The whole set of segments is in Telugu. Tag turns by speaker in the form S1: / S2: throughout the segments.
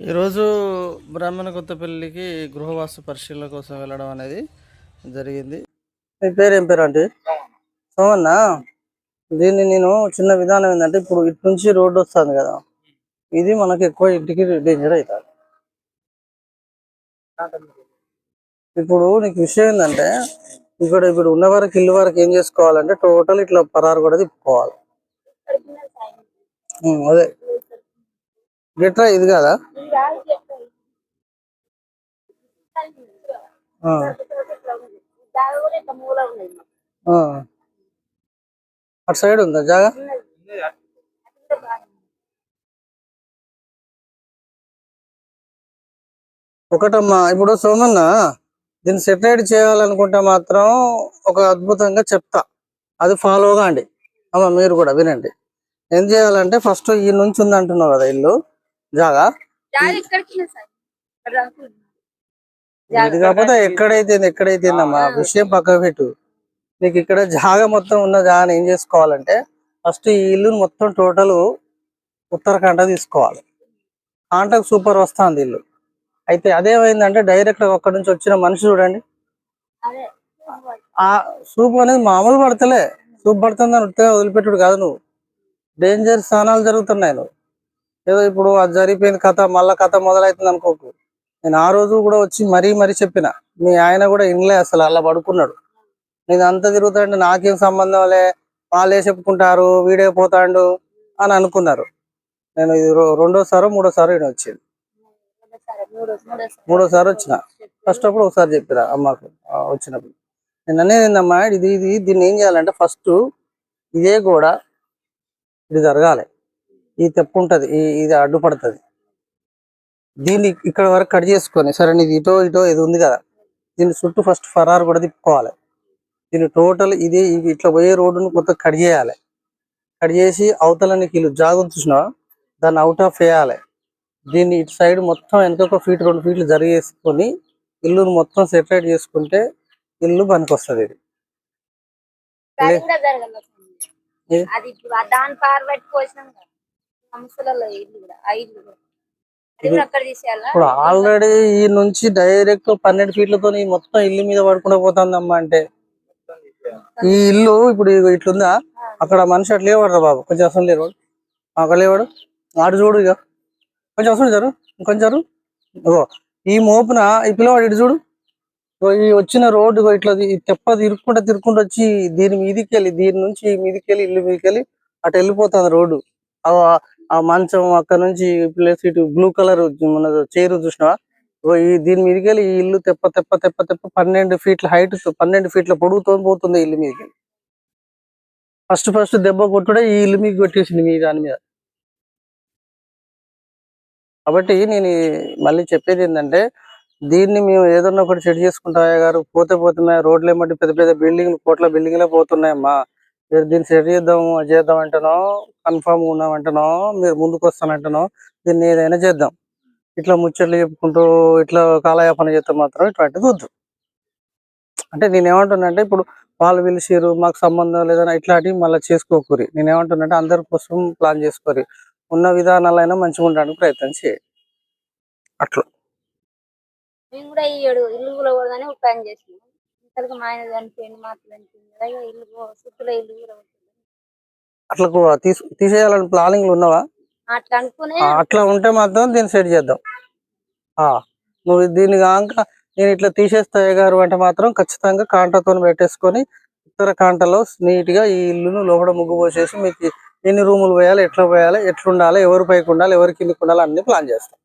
S1: ఈరోజు బ్రాహ్మణ కొత్తపల్లికి గృహవాసు పరిశీలన కోసం వెళ్ళడం అనేది జరిగింది. మీ పేరు ఏం పేరు అంటే సోమన్న. దీన్ని నేను చిన్న విధానం ఏంటంటే ఇప్పుడు ఇటు నుంచి రోడ్డు వస్తుంది కదా ఇది మనకి ఎక్కువ ఇంటికి డేంజర్ అవుతుంది. ఇప్పుడు నీకు విషయం ఏంటంటే ఇక్కడ ఇప్పుడు ఉన్న వరకు ఇల్లు వరకు ఏం చేసుకోవాలంటే టోటల్ ఇట్లా పరారు కూడా తిప్పుకోవాలి. అదే. గిట్రా? ఇది కదా? ఆ, అటు సైడ్ ఉందా జాగా? ఒకటమ్మా ఇప్పుడు సోమన్న దీన్ని సెటరేట్ చేయాలనుకుంటే మాత్రం ఒక అద్భుతంగా చెప్తా. అది ఫాలో కాండి. అమ్మ మీరు కూడా వినండి. ఏం చేయాలంటే ఫస్ట్ ఈ నుంచి ఉంది అంటున్నావు కదా ఇల్లు. జాగా? ఇది కాకపోతే ఎక్కడైతే ఎక్కడైతే అమ్మా విషయం పక్కకు పెట్టు. నీకు ఇక్కడ జాగా మొత్తం ఉన్న జాగాని ఏం చేసుకోవాలంటే ఫస్ట్ ఈ ఇల్లుని మొత్తం టోటల్ ఉత్తరాఖండ తీసుకోవాలి. కాంటకు సూపర్ వస్తుంది ఇల్లు. అయితే అదేమైందంటే డైరెక్ట్ అక్కడ నుంచి వచ్చిన మనిషి చూడండి. ఆ సూప్ అనేది మామూలు పడతలే. సూప్ పడుతుందని వదిలిపెట్టుడు కాదు నువ్వు. డేంజర్ స్థానాలు జరుగుతున్నాయి నువ్వు. ఏదో ఇప్పుడు అది జరిగిపోయింది కథ మళ్ళా కథ మొదలవుతుంది అనుకోకు నేను ఆ రోజు కూడా వచ్చి మరీ మరీ చెప్పిన. మీ ఆయన కూడా ఇన్లే అసలు అలా పడుకున్నాడు. నేను అంత తిరుగుతాడంటే నాకేం సంబంధం లే వాళ్ళే చెప్పుకుంటారు వీడే పోతాడు అని అనుకున్నారు. నేను ఇది రెండోసారో మూడోసారో ఈయన వచ్చింది మూడోసారి వచ్చిన. ఫస్ట్ అప్పుడు ఒకసారి చెప్పిరా అమ్మకు వచ్చినప్పుడు. నేను అనేది ఇది ఇది దీన్ని ఏం చేయాలంటే ఫస్ట్ ఇదే కూడా ఇది జరగాలి. ఈ తెప్పు ఉంటది ఈ ఇది అడ్డుపడుతుంది. దీన్ని ఇక్కడ వరకు కట్ చేసుకొని సరే నీది ఇటో ఇటో ఇది ఉంది కదా దీన్ని చుట్టూ ఫస్ట్ ఫరారు కూడా తిప్పుకోవాలి. దీన్ని టోటల్ ఇది ఇది ఇట్లా పోయే రోడ్డును కొత్త కట్ చేయాలి. కట్ చేసి అవతల నీకు ఇల్లు జాగ్రత్త చూసినా దాన్ని అవుట్ ఆఫ్ వేయాలి దీన్ని ఇటు సైడ్ మొత్తం వెనక ఒక ఫీట్ రెండు ఫీట్లు జరిగేసుకొని ఇల్లును మొత్తం సెపరేట్ చేసుకుంటే ఇల్లు పనికొస్తుంది ఇది.
S2: అది దాని పార కదా ఆ ముసలలో ఇల్లు కూడా ఆ ఇల్లు కూడా. అది కూడా అక్కడ తీసేయాలా?
S1: ఇప్పుడు ఆల్రెడీ ఈ నుంచి డైరెక్ట్ పన్నెండు ఫీట్లతో మొత్తం ఇల్లు మీద పడుకుంటూ పోతుందమ్మా అంటే. ఈ ఇల్లు ఇప్పుడు ఇట్లుందా? అక్కడ మనిషి అట్లా లేవాడు బాబు కొంచెం అసలు లేవాడు అక్కడ లేవాడు. ఆడు చూడు ఇక కొంచెం అసలు జరు. ఇంకొంచెం ఇగో ఈ మోపున ఈ పిల్లవాడు ఇటు చూడు. ఈ వచ్చిన రోడ్డు ఇట్లా తెప్ప తిరుక్కుంటా తిరుక్కుంటూ వచ్చి దీని మీదికి వెళ్ళి దీని నుంచి ఈ మీదికి వెళ్ళి ఇల్లు మీదికి వెళ్ళి అటు వెళ్ళిపోతుంది రోడ్డు. ఆ- మంచం అక్కడ నుంచి ప్లేస్ ఇటు బ్లూ కలర్ మన చైర్ చూసినావా? ఈ దీని మీదకి వెళ్ళి ఈ ఇల్లు తెప్ప తెప్ప తెప్ప తెప్ప పన్నెండు ఫీట్ల హైట్ పన్నెండు ఫీట్ల పొడుగుతో పోతుంది ఇల్లు మీదకి. ఫస్ట్ ఫస్ట్ దెబ్బ కొట్టుడే ఈ ఇల్లు మీకు కొట్టేసింది మీ దాని మీద. కాబట్టి నేను మళ్ళీ చెప్పేది ఏంటంటే దీన్ని మేము ఏదన్నా ఒకటి సెట్ చేసుకుంటా గారు పోతే పోతున్నాయి రోడ్లు ఏమంటే పెద్ద పెద్ద బిల్డింగ్లు కోట్ల బిల్డింగ్లే పోతున్నాయమ్మా. మీరు దీన్ని సెట్ చేద్దాం చేద్దాం అంటనో కన్ఫామ్ ఉన్నామంటనో మీరు ముందుకు వస్తానంటనో దీన్ని ఏదైనా చేద్దాం. ఇట్లా ముచ్చట్లు చెప్పుకుంటూ ఇట్లా కాలయాపన చేస్తే మాత్రం ఇటువంటిది వద్దు. అంటే నేను ఏమంటున్నా ఇప్పుడు వాళ్ళు పిలిచిరు మాకు సంబంధం లేదని ఇట్లాంటివి మళ్ళీ చేసుకోకూరి. నేను ఏమంటున్నా అందరి కోసం ప్లాన్ చేసుకోరి. ఉన్న విధానాలైనా మంచిగా ఉండడానికి ప్రయత్నం చేయండి. అట్లా.
S2: మేము కూడా ఈ ఏడు ఇల్లు కూడా ప్లాన్ చేసినాం మా ఆయన చనిపోయింది మా అత్త చనిపోయింది. అలాగే ఇల్లు ఇల్లు కూడా.
S1: అట్లా కూ- తీసు తీసేయాలని ప్లానింగ్లు ఉన్నావా?
S2: అట్లా అనుకునే
S1: ఆ, అట్లా ఉంటే మాత్రం దీన్ని సెట్ చేద్దాం. ఆ, నువ్వు దీన్ని కాక నేను ఇట్లా తీసేస్తా గారు అంటే మాత్రం ఖచ్చితంగా కాంటతో పెట్టేసుకొని ఉత్తర కాంటలో నీట్గా ఈ ఇల్లును లోపల ముగ్గు పోసేసి మీకు ఎన్ని రూములు పోయాలి ఎట్లా పోయాలి ఎట్లా ఉండాలి ఎవరు పైకి ఉండాలి ఎవరి కిందకి ఉండాలి అన్ని ప్లాన్ చేస్తాం.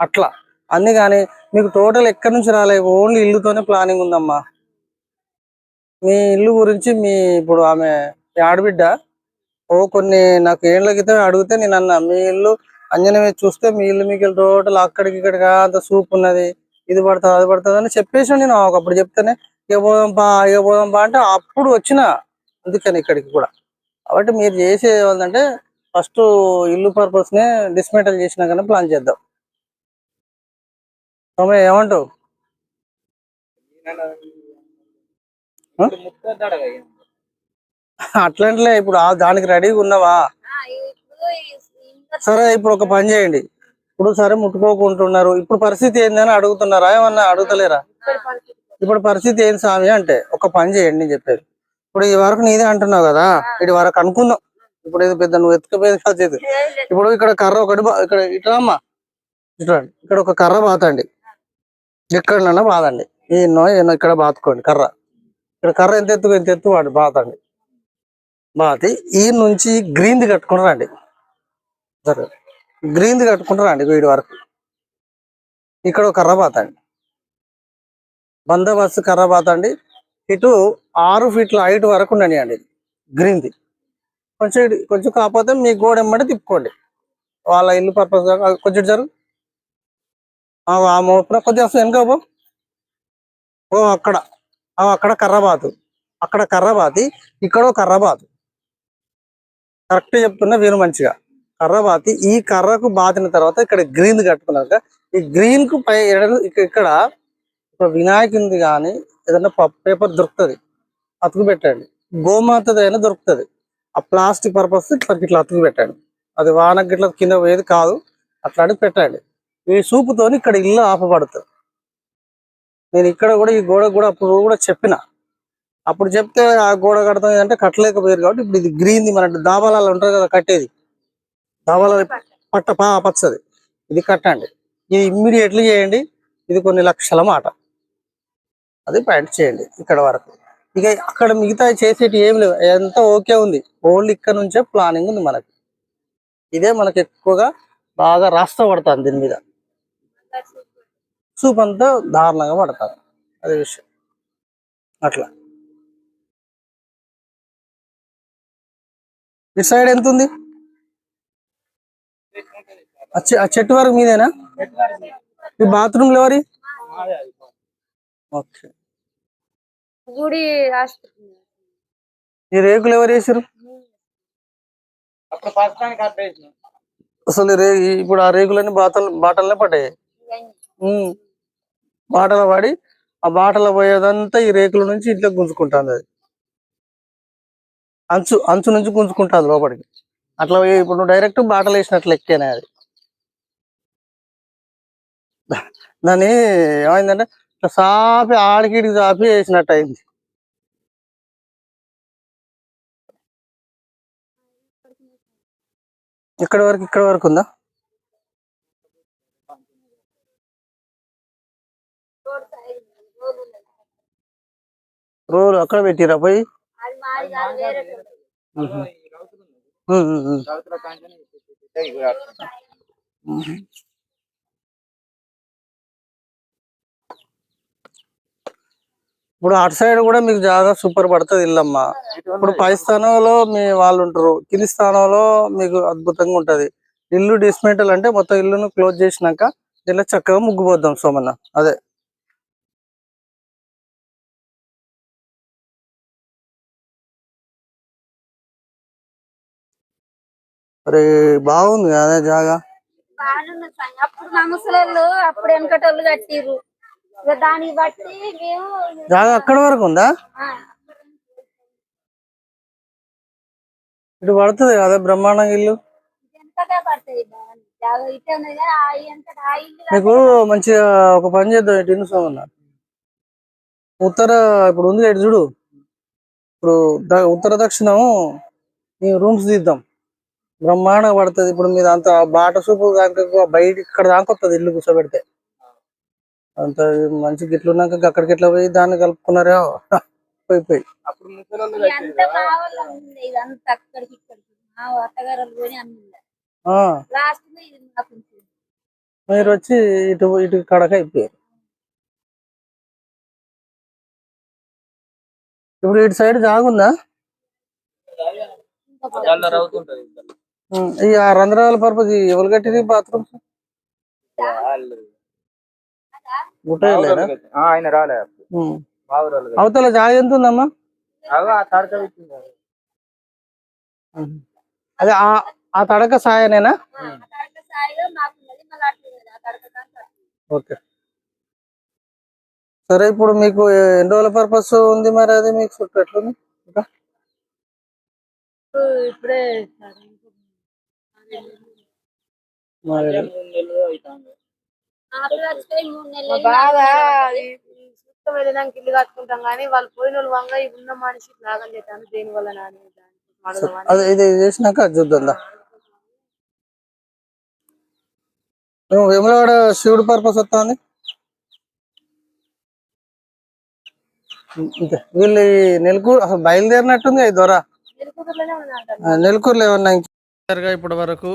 S1: అట్లా. అన్ని కానీ మీకు టోటల్ ఎక్కడి నుంచి రాలే? ఓన్లీ ఇల్లుతోనే ప్లానింగ్ ఉందమ్మా. మీ ఇల్లు గురించి మీ ఇప్పుడు ఆమె ఆడబిడ్డ ఓ కొన్ని నాకు ఏళ్ళ క్రితం అడిగితే నేను అన్నా మీ ఇల్లు అంజనమే చూస్తే మీ ఇల్లు మీకు టోటల్ అక్కడికి ఇక్కడికి అంత సూప్ ఉన్నది ఇది పడుతుంది అది పడుతుంది అని చెప్పేసి నేను ఒకప్పుడు చెప్తేనే ఇక పోదాం పా ఇక పోదాం పా అంటే అప్పుడు వచ్చిన అందుకని ఇక్కడికి కూడా. కాబట్టి మీరు చేసే ఏంటంటే ఫస్ట్ ఇల్లు పర్పస్ నే డిస్మెంటల్ చేసినాకనే ప్లాన్ చేద్దాం. సోమయ్య ఏమంటావు? అట్లాంటిలే ఇప్పుడు ఆ దానికి రెడీగా ఉన్నావా? సరే ఇప్పుడు ఒక పని చేయండి. ఇప్పుడు సరే ముట్టుకోకుంటున్నారు. ఇప్పుడు పరిస్థితి ఏందని అడుగుతున్నారా? ఏమన్నా అడుగుతలేరా? ఇప్పుడు పరిస్థితి ఏం స్వామి అంటే ఒక పని చేయండి నేను చెప్పేది. ఇప్పుడు ఈ వరకు నీదే అంటున్నావు కదా ఇది వరకు అనుకుందాం. ఇప్పుడు ఇది పెద్ద నువ్వు ఎత్తుకపోయేది కాదు. ఇప్పుడు ఇక్కడ కర్ర ఒకటి బా- ఇక్కడ ఇట్లా అమ్మా ఇట్లా ఇక్కడ ఒక కర్ర బాతండి. ఎక్కడన్నా బాదండి. ఈయనో ఈయనో ఇక్కడ బాతుకోండి కర్ర. ఇక్కడ కర్ర ఎంత ఎత్తు ఎంత ఎత్తు వాడు బాతండి బాతి ఈ నుంచి గ్రీన్ది కట్టుకుని రండి సరే గ్రీన్ది కట్టుకుంటారండి వీడి వరకు? ఇక్కడ ఒక బాత అండి. బందోబస్తు కర్ర బాతండి ఇటు ఆరు ఫీట్ల హైట్ వరకు ఉండనియండి గ్రీన్ది. కొంచెం కొంచెం కాకపోతే మీ గోడ ఎమ్మడి తిప్పుకోండి. వాళ్ళ ఇల్లు పర్పస్ కొంచెం జరుగు. ఆ మోపున కొద్దిగా వస్తుంది వెనుక పో. ఓ అక్కడ. అక్కడ కర్రబాతు అక్కడ కర్రబాతి ఇక్కడ కర్రబాతు కరెక్ట్ చెప్తున్నా వీరు మంచిగా. కర్రబాతి ఈ కర్రకు బాతిన తర్వాత ఇక్కడ గ్రీన్ కట్టుకున్నాక ఈ గ్రీన్కు పై ఇక్కడ ఒక వినాయకునిది కానీ ఏదైనా పేపర్ దొరుకుతుంది. అతుకు పెట్టండి. గోమాతది దొరుకుతుంది. ఆ ప్లాస్టిక్ పర్పస్ ఇట్లా ఇట్లా అతుకు పెట్టండి. అది వానకి ఇట్లా కింద పోయేది కాదు. అట్లాంటిది పెట్టండి. ఈ సూపుతోని ఇక్కడ ఇల్లు ఆపబడుతుంది. నేను ఇక్కడ కూడా ఈ గోడ కూడా అప్పుడు కూడా చెప్పిన. అప్పుడు చెప్తే ఆ గోడ కడతాం అంటే కట్టలేకపోయారు కాబట్టి ఇప్పుడు ఇది గ్రీన్ది మన దాబాలలో ఉంటుంది కదా కట్టేది. దాబాలలో పట్ట. పా పచ్చది. ఇది కట్టండి. ఇది ఇమ్మీడియట్లీ చేయండి. ఇది కొన్ని లక్షల మాట. అది పాయింట్ చేయండి ఇక్కడ వరకు. ఇక అక్కడ మిగతా చేసేటి ఏం లేవు. ఎంత ఓకే ఉంది. ఓన్లీ ఇక్కడ నుంచే ప్లానింగ్ ఉంది మనకి. ఇదే మనకి ఎక్కువగా బాగా రాస్తా పడుతుంది దీని మీద. సూప్ అంతా దారుణంగా పడుతుంది అదే విషయం. అట్లా. ఇటు సైడ్ ఎంత ఉంది ఆ చెట్టు వరకు మీదేనా? ఈ బాత్రూమ్ ఎవరి? ఓకే.
S2: గుడి
S1: ఈ రేకులు ఎవరు వేసారు అసలు రే ఇప్పుడు ఆ రేకులన్నీ బాటలు బాటలనే పడ్డాయి. బాటలో పడి ఆ బాటలో పోయేదంతా ఈ రేకుల నుంచి ఇంట్లో గుంజుకుంటుంది అది. అంచు అంచు నుంచి గుంజుకుంటుంది లోపలికి. అట్లా పోయి ఇప్పుడు నువ్వు డైరెక్ట్ బాటలు వేసినట్లు ఎక్కేనే అది. దాన్ని ఏమైందంటే ఇట్లా సాపి ఆడికిడికి సాపి వేసినట్టు అయింది ఇక్కడ వరకు ఇక్కడ వరకు ఉందా? రోలు అక్కడ పెట్టిరా పోయి. ఇప్పుడు అటు సైడ్ కూడా మీకు జాగా సూపర్ పడుతుంది ఇల్లమ్మా. ఇప్పుడు పై స్థానంలో మీ వాళ్ళు ఉంటారు. కింది స్థానంలో మీకు అద్భుతంగా ఉంటది. ఇల్లు డిస్మెంటల్ అంటే మొత్తం ఇల్లును క్లోజ్ చేసినాక ఇలా చక్కగా ముగ్గుపోద్దాం సోమన్న. అదే. అరే బాగుంది అదే జాగా.
S2: బాగానే ఉన్నది సాయి. అప్పుడు మా ముసలోళ్ళు అప్పుడు వెనకటోళ్ళు కట్టిర్రు. ఇక దాన్ని బట్టి మేము
S1: జాగా అక్కడ వరకు ఉందా? ఇటు పడుతుంది కదా బ్రహ్మాండంగా ఇల్లు?
S2: కదా,
S1: మీకు మంచిగా ఒక పని చేద్దాం ఇటు ఇನ್ನು సోమన్న. ఉత్తర ఇప్పుడు ఉంది ఇటు చూడు. ఇప్పుడు ఉత్తర దక్షిణం రూమ్స్ తీద్దాం. బ్రహ్మాండంగా పడుతుంది. ఇప్పుడు మీద అంత బాట సూపు దాకా బయట ఇక్కడ దాకా వస్తుంది ఇల్లు కూర్చోబెడితే. అంత మంచి గిట్లు ఉన్నాక అక్కడికి ఇట్లా పోయి దాన్ని కలుపుకున్నారే పోయి పోయి. మీరు వచ్చి ఇటు ఇటు కడక అయిపోయారు. ఇప్పుడు ఇటు సైడ్ ఉమ్, ఈ ఆ రంధ్రాల పర్పస్ ఎవరు కట్టింది బాత్రూమ్స్?
S3: ఆయన రాలే బావురాలు
S1: అవతల జాగ ఎంత ఉందమ్మా. అదే ఆ ఆ తడక సాయనేనా. ఓకే. సరే ఇప్పుడు మీకు ఎన్ని రోజుల పర్పస్ ఉంది మరి అది మీకు చుట్టూ ఎట్లుంది?
S2: ఇప్పుడే
S4: ఈ సుఖం వెళ్ళినాక ఇల్లు కట్టుకుంటాం కానీ వాళ్ళు పోయిన వాళ్ళు వంగ ఈ ఉన్న మనిషి నాగం చేస్తాను. దేని వల్ల నాని
S1: అది ఇది చేసినాక అది చూద్దాం వేములవాడ శివుడు పర్పస్ వస్తుంది. వీళ్ళు నెలకూరు అసలు బయలుదేరినట్టుంది ఈ దొర? నెలకూరులో ఏమన్నా ఇంకా ఇప్పటి వరకు.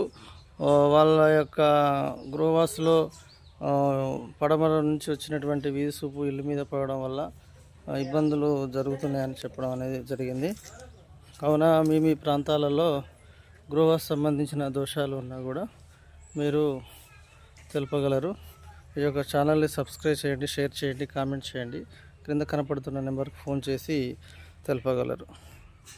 S1: వాళ్ళ యొక్క గృహవాసులో పడమర నుంచి వచ్చినటువంటి వీధి సూపు ఇల్లు మీద పడడం వల్ల ఇబ్బందులు జరుగుతున్నాయని చెప్పడం అనేది జరిగింది. కావున మీ మీ ప్రాంతాలలో గృహవాసు సంబంధించిన దోషాలు ఉన్నా కూడా మీరు తెలుపగలరు. ఈ యొక్క ఛానల్ని సబ్స్క్రైబ్ చేయండి షేర్ చేయండి కామెంట్ చేయండి. క్రింద కనపడుతున్న నెంబర్కి ఫోన్ చేసి తెలుపగలరు.